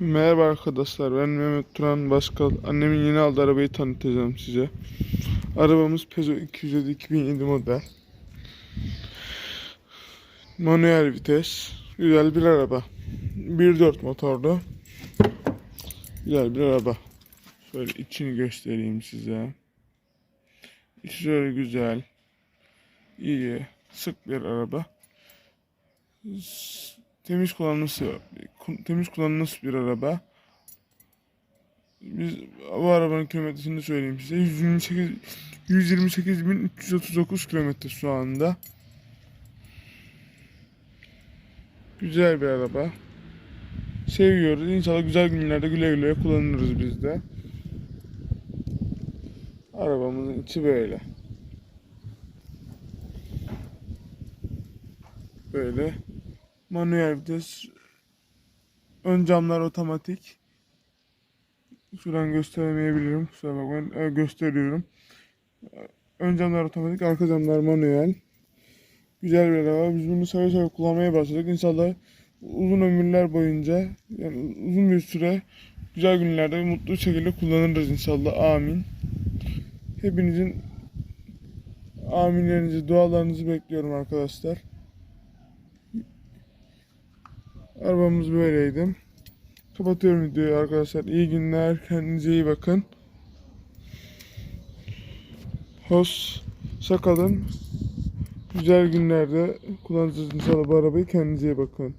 Merhaba arkadaşlar ben Mehmet Turan Başkal. Annemin yeni aldığı arabayı tanıtacağım size. Arabamız Peugeot 207 2007 model. Manuel vites. Güzel bir araba. 1.4 motorlu. Güzel bir araba. Şöyle içini göstereyim size. İçi şöyle güzel. iyi, sık bir araba. Temiz kullanılması, temiz kullanılması bir araba. Biz bu arabanın kilometresini söyleyeyim size. 128 128.339 kilometre şu anda. Güzel bir araba. Seviyoruz. İnşallah güzel günlerde güle güle kullanırız biz de. Arabamızın içi böyle. Böyle. Manuel vites. Ön camlar otomatik. Şuradan gösteremeyebilirim. Kusura bakmayın. Ee, gösteriyorum. Ön camlar otomatik, arka camlar manuel. Güzel bir araba. Biz bunu seve seve kullanmaya başladık. İnşallah uzun ömürler boyunca yani uzun bir süre güzel günlerde mutlu şekilde kullanırız inşallah. Amin. Hepinizin aminlerinizi, dualarınızı bekliyorum arkadaşlar. Arabamız böyleydi. Kapatıyorum videoyu arkadaşlar. İyi günler. Kendinize iyi bakın. Hoşça kalın. Güzel günlerde kullanacağız inşallah bu arabayı. Kendinize iyi bakın.